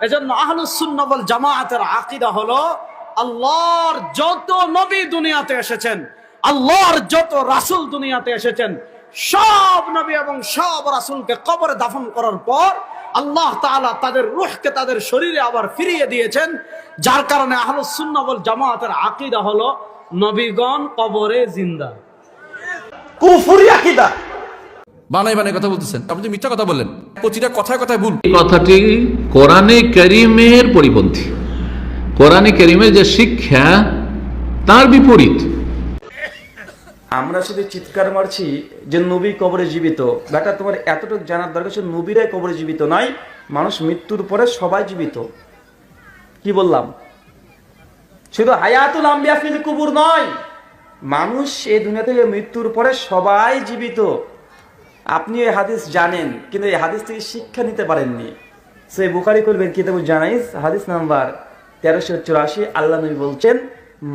এজন্য আহলুসুন্নবল জামায়াতের আকিদা হলো, আল্লাহর যত নবী দুনিয়াতে এসেছেন, আল্লাহর যত রাসূল দুনিয়াতে এসেছেন, সব নবী এবং সব রাসুলকে কবরে দাফন করার পর আল্লাহ তাআলা তাদের রূহকে তাদের শরীরে আবার ফিরিয়ে দিয়েছেন, যার কারণে আহলুসুন্নবল জামায়াতের আকিদা হলো, নবীগণ কবরে জিন্দা। কুফুরি আকিদা। বানাই বানাই কথা বলতেছেন। আপনি যে মিথ্যা কথা বললেন। প্রতিটা কথায় কথায় ভুল। এই কথাটি কোরআনে করিমের পরিপন্থী। কোরআনে করিমের যে শিক্ষা তার বিপরীত। আমরা শুধু চিৎকার মারছি যে নবী কবরে জীবিত। বেটা তোমার এতটুকু জানার দরকার ছিল নবীরাই কবরে জীবিত নয় মানুষ মৃত্যুর পরে সবাই জীবিত। কি বললাম? শুধু হায়াতুল আম্বিয়া ফিল কুবুর নয় মানুষ এই দুনিয়া থেকে মৃত্যুর পরে সবাই জীবিত। আপনি এই হাদিস জানেন, কিন্তু এই হাদিস থেকে শিক্ষা নিতে পারেননি। সেই বুখারি করবেন কিতাব জানাইস হাদিস নাম্বার তেরোশো চুরাশি, আল্লাহ নবী বলছেন,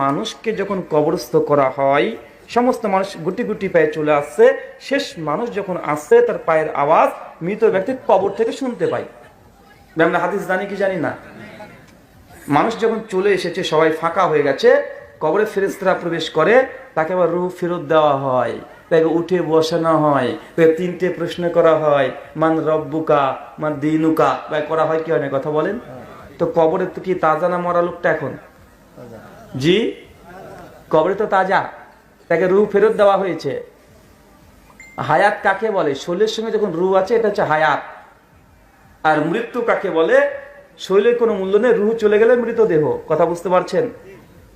মানুষকে যখন কবরস্থ করা হয়, সমস্ত মানুষ গুটি গুটি পায়ে চলে আসছে, শেষ মানুষ যখন আসছে, তার পায়ের আওয়াজ মৃত ব্যক্তি কবর থেকে শুনতে পাই আমরা হাদিস জানি কি জানি না? মানুষ যখন চলে এসেছে, সবাই ফাঁকা হয়ে গেছে, কবরে ফেরেস্তারা প্রবেশ করে, তাকে আবার রূহ ফেরত দেওয়া হয়। তাকে উঠে বসানো হয় তাকে তিনটে প্রশ্ন করা হয় মান রব্বুকা মান দিনুকা বা করা হয় কি হয় না? কথা বলেন। তো কবরে তো কি তাজা না মরা লোকটা এখন? জি? কবরে তো তাজা। তাকে রূহ ফেরত দেওয়া হয়েছে। হায়াত কাকে বলে? শরীরের সঙ্গে যখন রূহ আছে এটা হচ্ছে হায়াত। আর মৃত্যু কাকে বলে? শরীরের কোনো মূল্য নেই রুহ চলে গেলে মৃতদেহ। কথা বুঝতে পারছেন?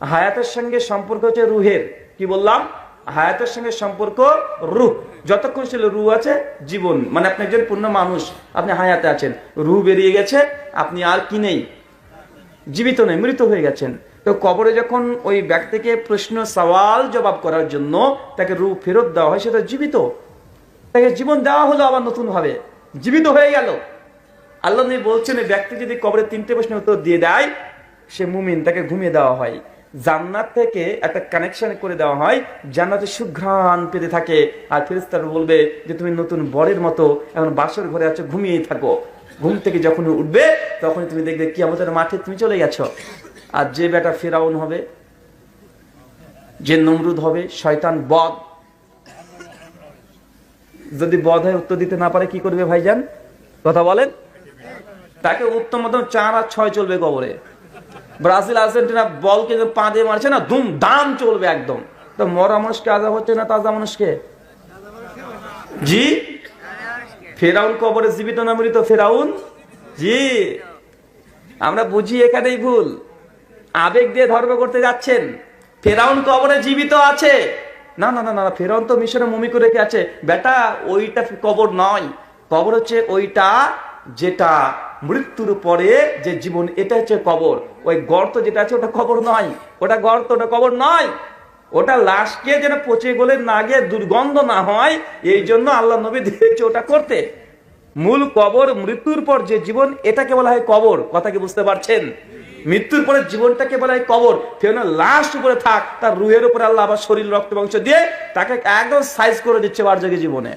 হায়াতের সঙ্গে সম্পর্ক হচ্ছে রুহের। কি বললাম? হায়াতের সঙ্গে সম্পর্ক, রুহ। যতক্ষণ ছিল রুহ আছে, জীবন। মানে আপনি একজন পূর্ণ মানুষ, আপনি হায়াতে আছেন। রু বেরিয়ে গেছে, আপনি আর কি নেই? জীবিত নেই, মৃত হয়ে গেছেন। তো কবরে যখন ওই ব্যক্তিকে প্রশ্ন, সওয়াল জবাব করার জন্য তাকে রূপ ফেরত দেওয়া হয় সেটা জীবিত। তাকে জীবন দেওয়া হলো, আবার নতুন ভাবে জীবিত হয়ে গেল। আল্লাহ বলছেন ব্যক্তি যদি কবরে তিনটে প্রশ্নের উত্তর দিয়ে দেয়, সে মুমিন, তাকে ঘুমিয়ে দেওয়া হয়। জান্নাত থেকে একটা কানেকশন করে দেওয়া হয়, জান্নাতে সুঘ্রাণ পেতে থাকে। আর ফেরেস্তার বলবে যে, তুমি নতুন বরের মতো এখন বাসর ঘরে আছো, ঘুমিয়েই থাকো। ঘুম থেকে যখন উঠবে তখন তুমি দেখবে কি আমাদের মাঠে তুমি চলে গেছো। আর যে বেটা ফেরাউন হবে, যে নমরুদ হবে, শয়তান বদ যদি বধ হয়ে উত্তর দিতে না পারে, কি করবে ভাইজান? কথা বলেন? তাকে উত্তম মতন চার আর ছয় চলবে কবরে। ব্রাজিল, আর্জেন্টিনা বলকে পা দিয়ে মারছে না ধুম দাম চলবে একদম। তো মরা মানুষকে আজা হচ্ছে না তাজা মানুষকে? জি? ফেরাউন কবরে জীবিত না মৃত ফেরাউন? জি। আমরা বুঝি এখানেই ভুল। আবেগ দিয়ে ধর্ম করতে যাচ্ছেন। ফেরাউন কবরে জীবিত আছে। না না না না, ফেরাউন তো মিশরে মমি করে রেখে আছে। বেটা, ওইটা কবর নয়। কবর হচ্ছে ওইটা যেটা মৃত্যুর পরে যে জীবন, এটা হচ্ছে কবর। ওই গর্ত যেটা আছে, ওটা কবর নয়। ওটা গর্ত, ওটা কবর নয়। ওটা লাশকে যেন পচে গলে না গিয়ে দুর্গন্ধ না হয়, এই জন্য আল্লাহ নবী দিয়েছে ওটা করতে। মূল কবর, মৃত্যুর পর যে জীবন, এটাকে বলা হয় কবর। কথা কি বুঝতে পারছেন? মৃত্যুর পরে জীবনটাকে বলা হয় কবর। লাশ উপরে থাক, তার রুহের উপরে আল্লাহ আবার শরীর, রক্ত, মাংস দিয়ে তাকে একদম সাইজ করে দিচ্ছে বার্জকে জীবনে।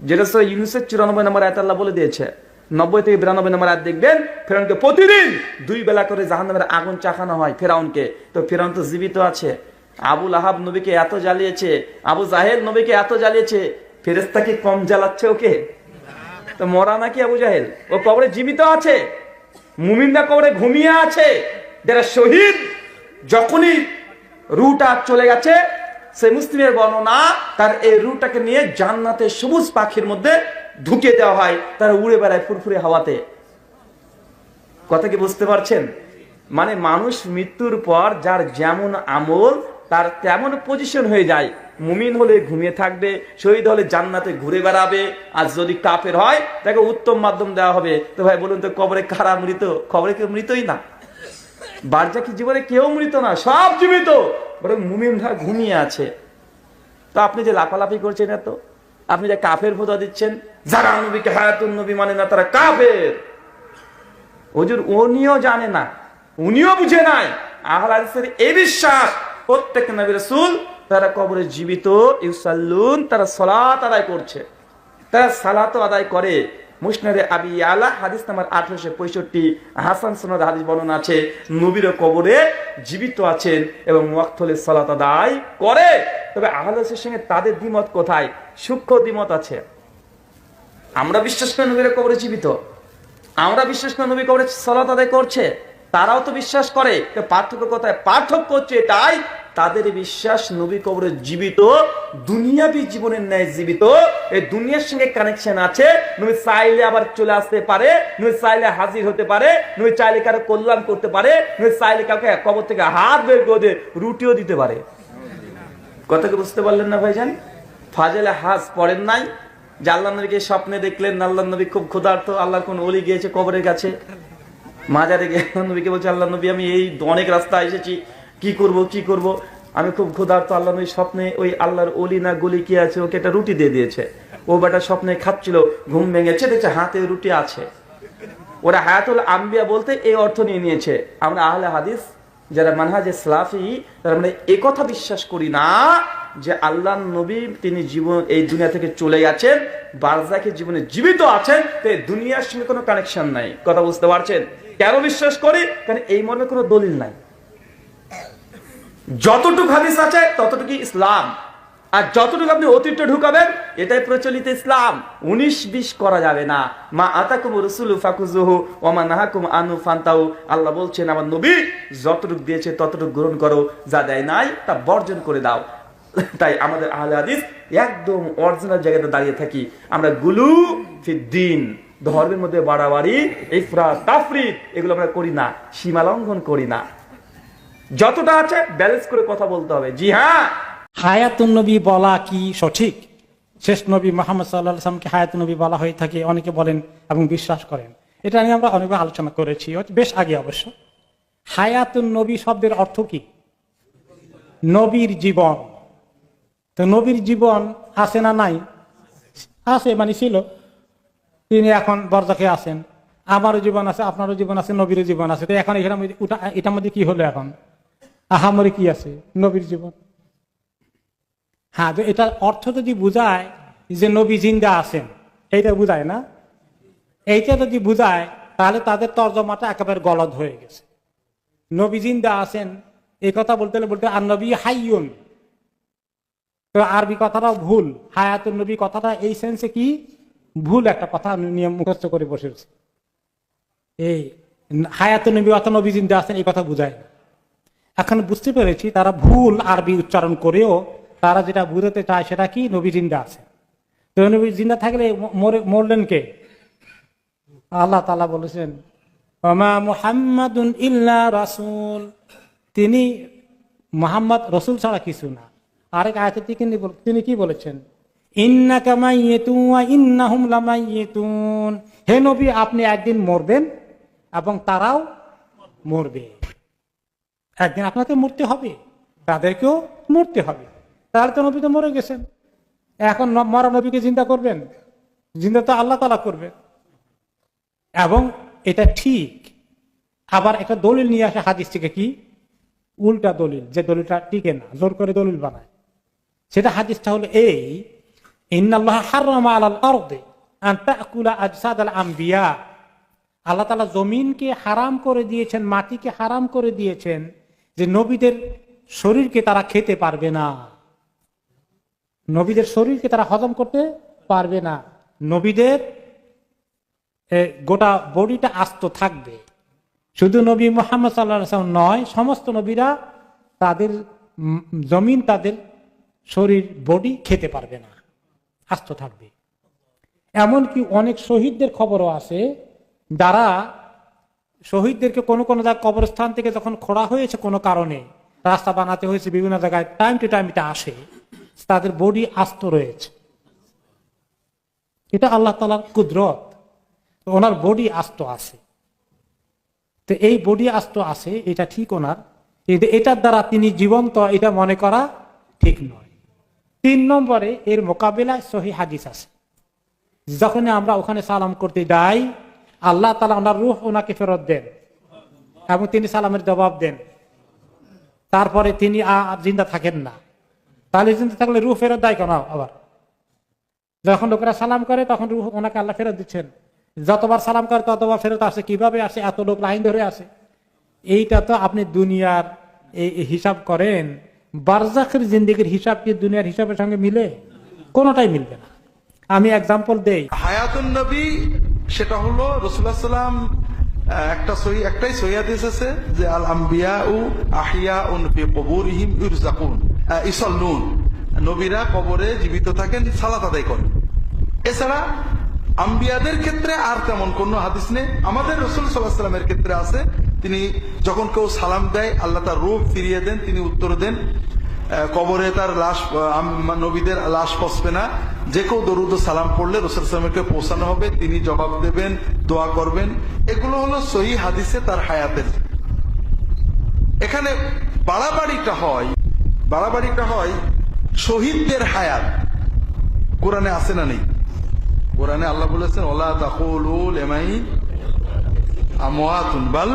যেটা ইউনিসেফ চুরানব্বই নম্বর আয়াত আল্লাহ বলে দিয়েছে। নব্বই থেকে বিরানব্বই নম্বর আয়াত দেখবেন, ফেরাউনকে প্রতিদিন দুই বেলা করে জাহান্নামের আগুন চাখানো হয় ফেরাউনকে। তো ফেরাউন তো জীবিত আছে। আবুল আহাব নবীকে এত জ্বালিয়েছে, আবু জাহেদ নবীকে এত জ্বালিয়েছে ফেরেস্তা কি কম জ্বালাচ্ছে ওকে? তো মরা নাকি আবু জাহেল? ও কবরে জীবিত আছে, মুমিনরা কবরে ঘুমিয়ে আছে, যারা শহীদ, যখনই রুটা চলে গেছে সে মুসলিমের বর্ণনা, তার এই রুটাকে নিয়ে জান্নাতে সবুজ পাখির মধ্যে ঢুকে দেওয়া হয়, তারা উড়ে বেড়ায় ফুরফুরে হাওয়াতে। কথা কি বুঝতে পারছেন? মানে মানুষ মৃত্যুর পর যার যেমন আমল, তার তেমন পজিশন হয়ে যায়। মুমিন হলে ঘুমিয়ে থাকবে, শহীদ হলে জান্নাতে ঘুরে বেড়াবে। আর যদি কাফের হয়, তাকে উত্তম মাধ্যম দেওয়া হবে। তো ভাই, বলুন তো, কবরে কারা মৃত? কবরে কেউ মৃতই না। বারজাকি জীবনে কেউ মৃত না, সব জীবিত। বরং মুমিনরা ঘুমিয়ে আছে। তো আপনি যে লাফালাফি করছেন এত? আপনি যে কাফের ফোদা দিচ্ছেন, যারা নবীকে হায়াতুন নবী মানে না, তারা কাফের। হুজুর, উনিও জানে না, উনিও বুঝে নাই। আহলাদের এই বিশ্বাস, প্রত্যেক নবী রসুল তারা কবরে জীবিত, ইউসাল্লুন, তারা সলাত আদায় করছে। তারা সালাত আদায় করে। মুসনাদে আবি আলা হাদিস নাম্বার আঠারোশো পঁয়ষট্টি, হাসান সোনাদ হাদিস বর্ণনা আছে, নবীর কবরে জীবিত আছেন এবং ওয়াক্তলে সালাত আদায় করে। তবে আহলের সঙ্গে তাদের দ্বিমত কোথায়? সূক্ষ্ম দ্বিমত আছে। আমরা বিশ্বাস করি নবীর কবরে জীবিত। আমরা বিশ্বাস করি নবী কবরে সালাত আদায় করছে। তারাও তো বিশ্বাস করে। পার্থক্য কোথায়? পার্থক্য হচ্ছে এটাই তাদের বিশ্বাস নবী কবরে জীবিত, দুনিয়াবি জীবনের ন্যায় জীবিত, এই দুনিয়ার সঙ্গে কানেকশন আছে, নবী চাইলে আবার চলে আসতে পারে, নবী চাইলে হাজির হতে পারে, নবী চাইলে কারও কল্যাণ করতে পারে, নবী চাইলে কাউকে কবর থেকে হাত বের করে রুটিও দিতে পারে। কথা কি বুঝতে পারলেন না ভাইজান? ফাজেলে হাজ পড়েন নাই, যে আল্লাহ নবীকে স্বপ্নে দেখলেন আল্লাহ নবী খুব ক্ষুধার্ত, আল্লাহর কোন অলি গিয়েছে কবরের কাছে। মাজারে গিয়ে নবীকে বলছে আল্লাহ নবী, আমি এই অনেক রাস্তা এসেছি কি করব কি করব? আমি খুব ক্ষুধার্ত আল্লাহ নবী স্বপ্নে ওই আল্লাহর অলি না গলি কি আছে, ওকে একটা রুটি দিয়ে দিয়েছে। ও বেটা স্বপ্নে খাচ্ছিল, ঘুম ভেঙেছে দেখছে হাতে রুটি আছে। ওরা হায়াতুল আম্বিয়া বলতে এই অর্থ নিয়ে নিয়েছে। আমরা আহলে হাদিস, যারা মানহাজে স্লাফি, তারা আমরা একথা বিশ্বাস করি না যে আল্লাহ নবী তিনি জীবন, এই দুনিয়া থেকে চলে গেছেন, বারজাকে জীবনে জীবিত আছেন তো দুনিয়ার সঙ্গে কোনো কানেকশন নাই। কথা বুঝতে পারছেন? কেন বিশ্বাস করি? কারণ এই মর্মে কোনো দলিল নাই। যতটুকু হাদিস আছে ততটুকু ইসলাম। আর যতটুকু আপনি অতিরিক্ত ঢুকাবেন, এটাই প্রচলিত ইসলাম। উনিশ বিশ করা যাবে না। মা আতাকুম রসুল ফাকুজুহু ওমা নাহাকুম আনু ফান্তাউ। আল্লাহ বলছেন, আমার নবী যতটুকু দিয়েছে, ততটুকু গ্রহণ করো। যা দেয় নাই, তা বর্জন করে দাও। তাই আমাদের আহলে হাদিস একদম অরিজিনাল জায়গাতে দাঁড়িয়ে থাকি। আমরা গুলু ফিদ্দিন, ধর্মের মধ্যে বাড়াবাড়ি ইফরা তাফরিদ, এগুলো আমরা করি না, সীমা লঙ্ঘন করি না। যতটা আছে ব্যালেন্স করে কথা বলতে হবে। জি হ্যাঁ। হায়াতুন নবী বলা কি সঠিক? শেষ নবী মোহাম্মদ সাল্লাহ সাল্লামকে হায়াতুন নবী বলা হয়ে থাকে, অনেকে বলেন এবং বিশ্বাস করেন। এটা নিয়ে আমরা অনেকবার আলোচনা করেছি বেশ আগে অবশ্য। হায়াতুন নবী শব্দের অর্থ কি? নবীর জীবন। তো নবীর জীবন আছে না নাই? আছে মানে ছিল। তিনি এখন বরজাকে আছেন। আমারও জীবন আছে, আপনারও জীবন আছে, নবীরও জীবন আছে। তো এখন এখানে এটার মধ্যে কি হলো এখন? আহামরি কি আছে? নবীর জীবন। হ্যাঁ তো এটার অর্থ যদি বুঝায় যে নবী জিন্দা আছেন, এইটা বুঝায় না? এইটা যদি বুঝায়, তাহলে তাদের তর্জমাটা একেবারে গলদ হয়ে গেছে। নবী জিন্দা আছেন, এই কথা বলতে বলতে আর নবী হাইয়ুন। তো আরবি কথাটাও ভুল। হায়াতুন নবী কথাটা এই সেন্সে কি? ভুল একটা কথা নিয়ম মুখস্থ করে বসেছি। এই হায়াতুন নবী অত নবী জিন্দা আছেন, এই কথা বুঝায় না। এখন বুঝতে পেরেছি, তারা ভুল আরবি উচ্চারণ করেও তারা যেটা বুঝাতে চায় সেটা কি? নবী জিন্দা আছে। তো নবী জিন্দা থাকলে মরে- মরলেন কে? আল্লাহ তালা বলেছেন ইল্লা রাসূল। তিনি মোহাম্মদ রসুল ছাড়া কিছু না। আরেক আয়াতে তিনি কি বলেছেন? হে নবী, আপনি একদিন মরবেন এবং তারাও মরবে। একদিন আপনাকে মরতে হবে, তাদেরকেও মরতে হবে। তাহলে তো নবী তো মরে গেছেন। এখন মরা নবীকে চিন্তা করবেন? চিন্তা তো আল্লাহ তালা করবেন। এবং এটা ঠিক। আবার একটা দলিল নিয়ে আসে হাদিস থেকে কি? উল্টা দলিল, যে দলিলটা টিকে না, জোর করে দলিল বানায়। সেটা হাদিসটা হলো এই আল্লাহ জমিনকে হারাম করে দিয়েছেন, মাটিকে হারাম করে দিয়েছেন। যে নবীদের শরীরকে তারা খেতে পারবে না। নবীদের শরীরকে তারা হজম করতে পারবে না। নবীদের গোটা বডিটা আস্ত থাকবে। শুধু নবী মোহাম্মদ সাল্লাহ নয়, সমস্ত নবীরা তাদের জমিন তাদের শরীর, বডি খেতে পারবে না। আস্ত থাকবে। এমনকি অনেক শহীদদের খবরও আছে, যারা শহীদদেরকে কোনো কোনো জায়গায় কবরস্থান থেকে যখন খোঁড়া হয়েছে কোনো কারণে, রাস্তা বানাতে হয়েছে, বিভিন্ন জায়গায় টাইম টু টাইম এটা আসে, তাদের বডি আস্ত রয়েছে। এটা আল্লাহ তালার কুদরত ওনার বডি আস্ত আছে। তো এই বডি আস্ত আছে, এটা ঠিক ওনার এটার দ্বারা তিনি জীবন্ত, এটা মনে করা ঠিক নয়। তিন নম্বরে এর মোকাবেলায় সহি হাদিস আছে। যখন আমরা ওখানে সালাম করতে যাই আল্লাহ তালা ওনার রুহ ওনাকে ফেরত দেন। এবং তিনি সালামের জবাব দেন। তারপরে তিনি আর জিন্দা থাকেন না। তাহলে জিন্দা থাকলে রুহ ফেরত দেয় কেন আবার? যখন লোকেরা সালাম করে, তখন রুহ ওনাকে আল্লাহ ফেরত দিচ্ছেন। যতবার সালাম করে, ততবার ফেরত আসে। কীভাবে আসে? এত লোক লাইন ধরে আসে। এইটা তো আপনি দুনিয়ার এই হিসাব করেন। বারজাখের জিন্দিগির হিসাব কি দুনিয়ার হিসাবের সঙ্গে মিলে? কোনোটাই মিলবে না। আমি এক্সাম্পল দেই। হায়াতুন নবী সেটা হলো রসুল্লাহ সাল্লাম একটা সহি, একটাই সহিয়াদ এসেছে যে আল আম্বিয়া উ আহিয়া উন ফি কবুরিহিম ইরজাকুন ইসল্লুন। নবীরা কবরে জীবিত থাকেন, সালাত আদায় করেন। এছাড়া আম্বিয়াদের ক্ষেত্রে আর তেমন কোন হাদিস নেই। আমাদের রসুল সাল্লাহ সাল্লামের ক্ষেত্রে আছে, তিনি যখন কেউ সালাম দেয়, আল্লাহ তার রূপ ফিরিয়ে দেন, তিনি উত্তর দেন। কবরে তার লাশ নবীদের লাশ পচবে না। যে কেউ দরুদ সালাম পড়লে রসুল সালামকে পৌঁছানো হবে, তিনি জবাব দেবেন, দোয়া করবেন। এগুলো হলো সহি হাদিসে তার হায়াতের। এখানে বাড়াবাড়িটা হয় বাড়াবাড়িটা হয় শহীদদের হায়াত। কোরআনে আছে না নেই? কোরআনে আল্লাহ বলেছেন, ওলা তাকুলু এমাই আমওয়াতুন, বাল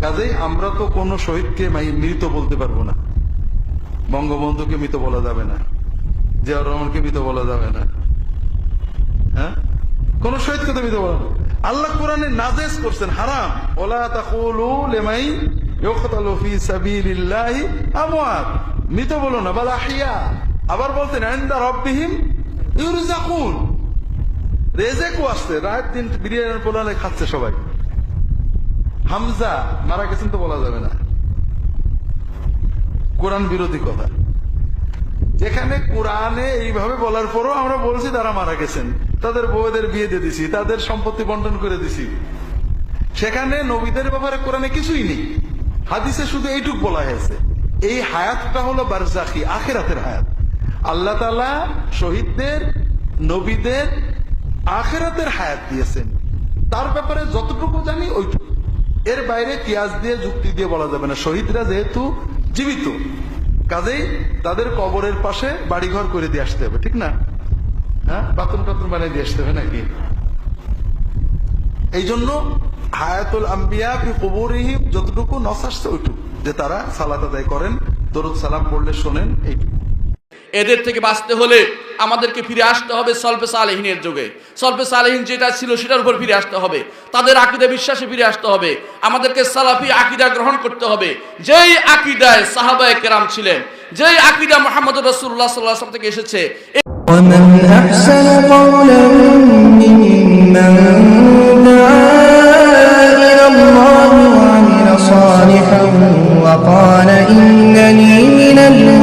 কাজেই আমরা তো কোনো শহীদকে মৃত বলতে পারব না। বঙ্গবন্ধুকে মৃত বলা যাবে না। জিয়াউর রহমানকে মৃত বলা যাবে না। হ্যাঁ? কোন শহীদকে তো মৃত বলা আল্লাহ কোরআনে নাজেজ করছেন, হারাম। ওলা তাকুলু লেমাই মৃত বলো না আহিয়া। আবার বলতেন ইনদা রাব্বিহিম ইউরজাকুন। রেজেকও আসছে, রাত দিন বিরিয়ানির পোলালে খাচ্ছে সবাই। হামজা মারা গেছেন তো বলা যাবে না। কোরআন বিরোধী কথা। যেখানে কোরআনে এইভাবে বলার পরও আমরা বলছি তারা মারা গেছেন। তাদের বউদের বিয়ে দিয়ে দিছি, তাদের সম্পত্তি বন্টন করে দিছি। সেখানে নবীদের ব্যাপারে কোরআনে কিছুই নেই। হাদিসে শুধু এইটুক বলা হয়েছে। এই হায়াতটা হলো বারজাকি আখেরাতের হায়াত। আল্লাহ তালা শহীদদের, নবীদের আখেরাতের হায়াত দিয়েছেন। তার ব্যাপারে যতটুকু জানি ওইটুকু। এর বাইরে কিয়াস দিয়ে যুক্তি দিয়ে বলা যাবে না। শহীদরা যেহেতু জীবিত, কাজেই তাদের কবরের পাশে বাড়িঘর করে দিয়ে আসতে হবে, ঠিক না? হ্যাঁ? বাথরুম টাথরুম বানিয়ে দিয়ে আসতে হবে নাকি? এই জন্য হায়াতুল আম্বিয়া কবরিহিম যতটুকু নস আসছে ওইটুকু, যে তারা সালাত আদায় করেন, দরুদ সালাম পড়লে শোনেন এইটুকু। এদের থেকে বাঁচতে হলে আমাদেরকে ফিরে আসতে হবে সলফে সালেহিনের যুগে সলফে সালেহিন যেটা ছিল সেটার উপর ফিরে আসতে হবে তাদের আকিদা বিশ্বাসে ফিরে আসতে হবে আমাদেরকে সালাফি আকিদা গ্রহণ করতে হবে যেই আকিদায় সাহাবায়ে কেরাম ছিলেন যেই আকিদা মোহাম্মদ রসুল্লাহ সাল্লাহ থেকে এসেছে ومن أحسن قولا ممن دعا إلى الله وعمل صالحا وقال إنني من المسلمين